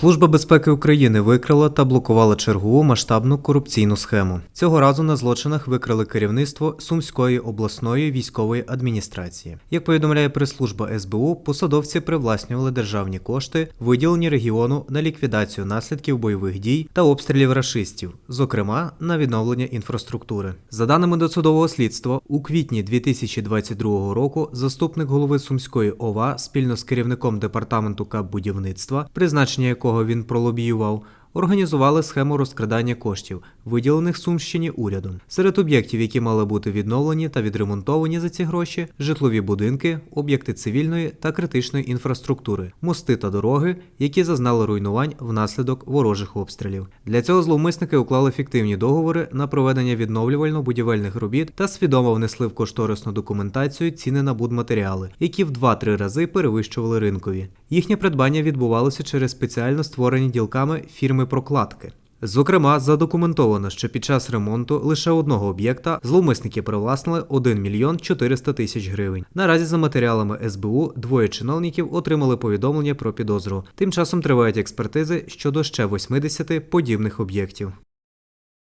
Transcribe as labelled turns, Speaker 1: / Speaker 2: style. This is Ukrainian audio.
Speaker 1: Служба безпеки України викрила та блокувала чергову масштабну корупційну схему. Цього разу на злочинах викрили керівництво Сумської обласної військової адміністрації. Як повідомляє прес-служба СБУ, посадовці привласнювали державні кошти, виділені регіону на ліквідацію наслідків бойових дій та обстрілів рашистів, зокрема на відновлення інфраструктури. За даними досудового слідства, у квітні 2022 року заступник голови Сумської ОВА спільно з керівником департаменту КАП будівництва, призначення якого він пролобіював, організували схему розкрадання коштів, виділених Сумщині урядом. Серед об'єктів, які мали бути відновлені та відремонтовані за ці гроші, житлові будинки, об'єкти цивільної та критичної інфраструктури, мости та дороги, які зазнали руйнувань внаслідок ворожих обстрілів. Для цього зловмисники уклали фіктивні договори на проведення відновлювально-будівельних робіт та свідомо внесли в кошторисну документацію ціни на будматеріали, які в 2-3 рази перевищували ринкові. Їхнє придбання відбувалося через спеціально створені ділками фірми прокладки. Зокрема, задокументовано, що під час ремонту лише одного об'єкта зловмисники привласнили 1 мільйон 400 тисяч гривень. Наразі за матеріалами СБУ двоє чиновників отримали повідомлення про підозру. Тим часом тривають експертизи щодо ще 80 подібних об'єктів.